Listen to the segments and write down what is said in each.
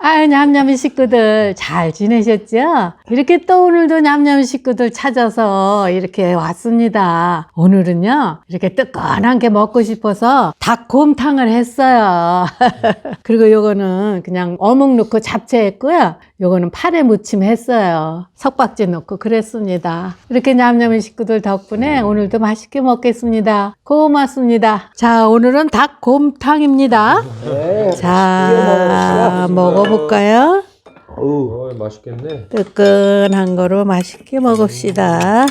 아유, 냠냠이 식구들 잘 지내셨죠? 이렇게 또 오늘도 냠냠이 식구들 찾아서 이렇게 왔습니다. 오늘은요, 이렇게 뜨끈한 게 먹고 싶어서 닭곰탕을 했어요. 그리고 요거는 그냥 어묵 넣고 잡채했고요. 요거는 파래 무침 했어요. 석박지 넣고 그랬습니다. 이렇게 냠냠이 식구들 덕분에 오늘도 맛있게 먹겠습니다. 고맙습니다. 자, 오늘은 닭곰탕입니다. 자, 먹어 볼까요? 어우, 맛있겠네. 뜨끈한 거로 맛있게 먹읍시다.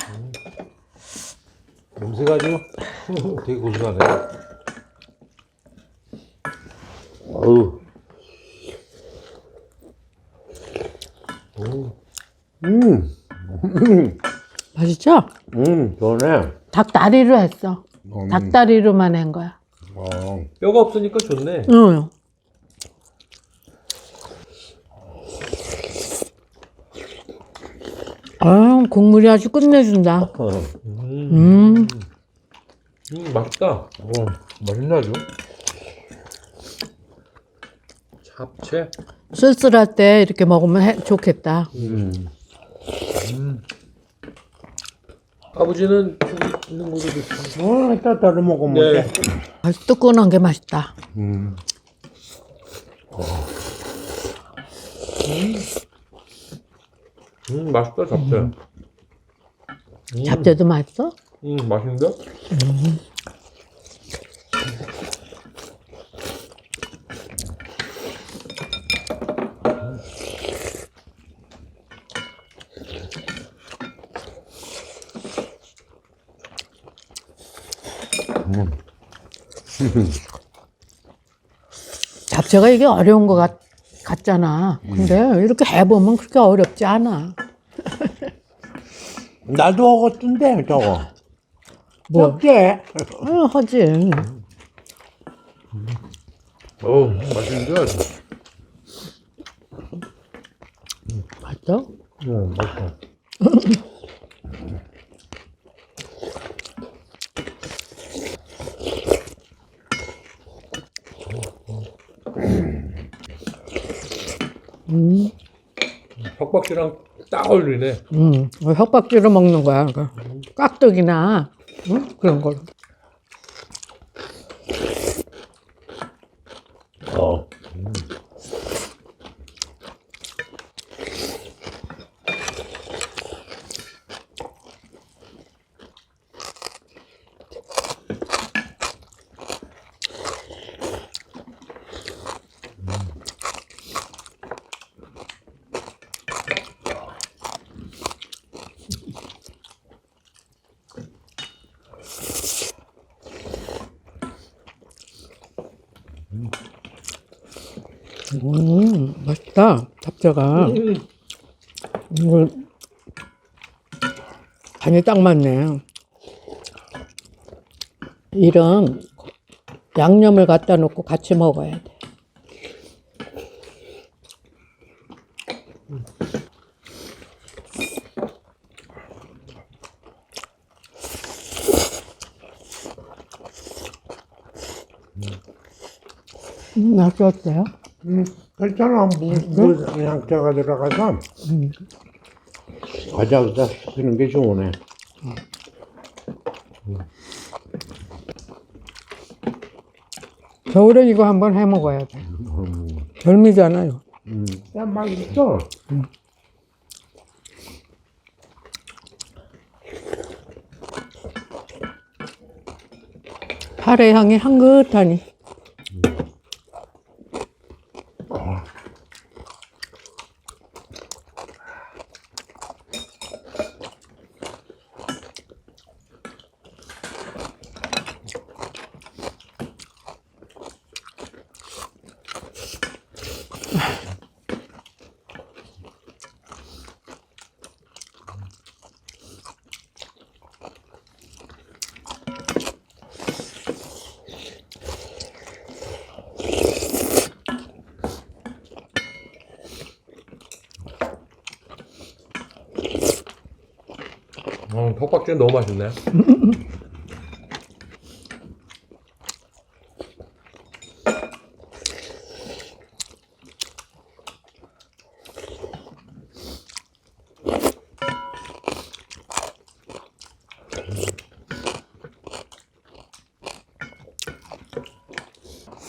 냄새가 아주 되게 고소하네. 어우. 음, 맛있죠? 음, 좋네. 닭다리로 했어. 닭다리로만 한 거야. 어. 뼈가 없으니까 좋네. 응. 아, 국물이 아주 끝내준다. 음, 음, 음, 맛있다. 어, 아주. 잡채. 쓸쓸할 때 이렇게 먹으면 해- 좋겠다. 음. 음. 아버지는 고기 있는 거도 드시고. 어, 이따 따로 먹으면 네. 돼. 아주 뜨끈한 게 맛있다. 음. 음, 맛있다 잡채. 음. 잡채도 맛있어? 음, 맛있는데? 잡채가 이게 어려운 것 같, 같잖아. 근데 이렇게 해보면 그렇게 어렵지 않아. 나도 하겠던데, 저거. 뭐? 어때? 응, 하지. 어우, 맛있는데 아주. 맛있어? 음, 맛있다. 음, 석박지랑 딱 어울리네. 음, 혓박지로 먹는 거야. 그 깍두기나 응? 그런 걸로. 음, 맛있다. 잡채가. 이걸 간이 딱 맞네. 이런 양념을 갖다 놓고 같이 먹어야 돼. 음, 어때요? 음, 괜찮아. 무, 무 양자가 들어가서. 과자보다 씹히는 게 좋으네. 겨울엔 이거 한번 해 먹어야 돼. 별미잖아요. 음. 야, 맛있어. 파래 향이 향긋하니. 어, 턱박질 너무 맛있네.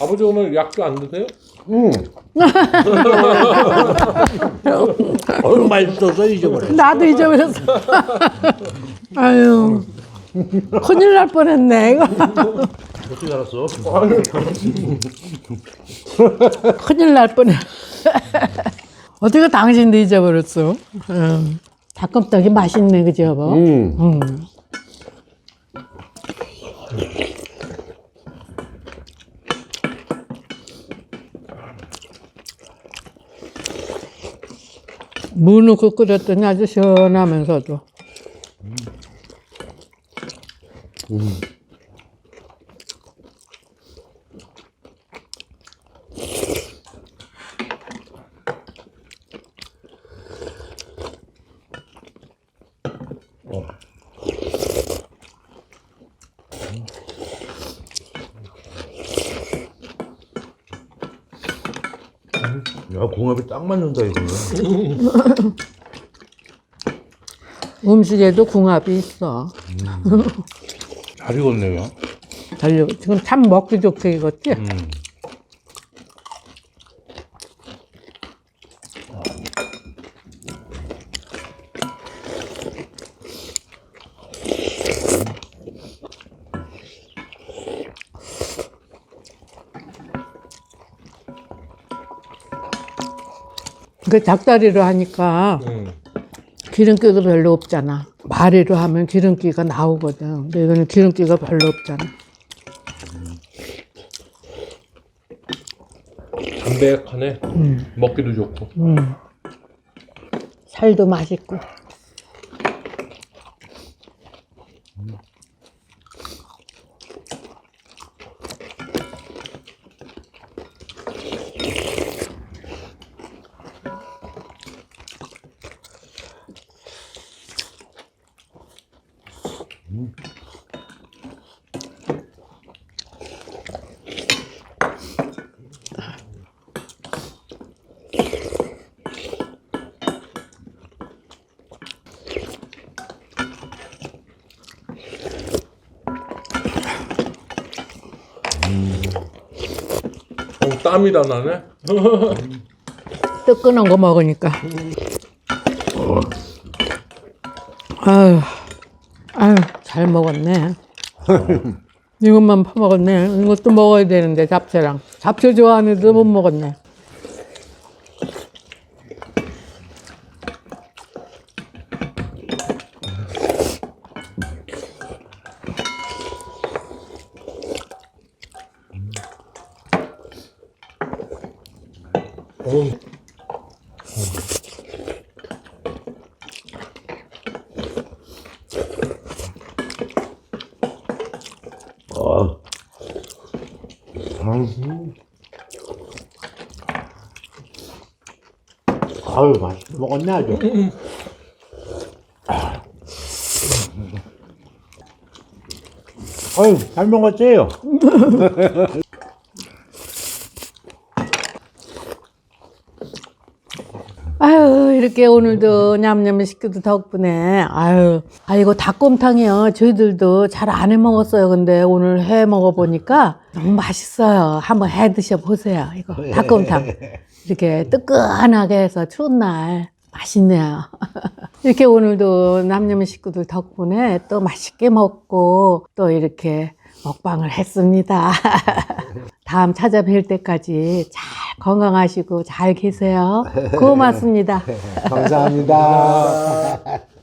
아버지 오늘 약도 안 드세요? 응. 어우 맛있어서 잊어버려. 나도 잊어버렸어. 아유, 큰일 날 뻔했네, 이거. 어떻게 알았어? 큰일 날 뻔해. 어떻게 당신도 잊어버렸어? 음, 닭껍데기 맛있네, 그지, 여보? 응. 음. 무 넣고 끓였더니 아주 시원하면서도. 야 궁합이 딱 맞는다 이거는. 음식에도 궁합이 있어. 잘 익었네요. 달려. 지금 참 먹기 좋게 익었지? 음. 그 닭다리로 하니까 음. 기름기가 별로 없잖아. 마리로 하면 기름기가 나오거든. 근데 이거는 기름기가 별로 없잖아. 담백하네. 먹기도 좋고. 살도 맛있고. 땀이 다 나네. 뜨끈한 거 먹으니까. 아유, 아유, 잘 먹었네. 이것만 퍼먹었네. 이것도 먹어야 되는데, 잡채랑. 잡채 좋아하는데도 못 먹었네. 음. 아유 맛있게 먹었네 아주. 아유 잘 먹었어요. 이렇게 오늘도 냠냠 식구들 덕분에, 아유, 아, 이거 닭곰탕이요. 저희들도 잘 안 해 먹었어요. 근데 오늘 해 먹어보니까 너무 맛있어요. 한번 해 드셔보세요. 이거 닭곰탕. 이렇게 뜨끈하게 해서 추운 날 맛있네요. 이렇게 오늘도 남녀 식구들 덕분에 또 맛있게 먹고 또 이렇게 먹방을 했습니다. 다음 찾아뵐 때까지 잘 건강하시고 잘 계세요. 고맙습니다. 감사합니다.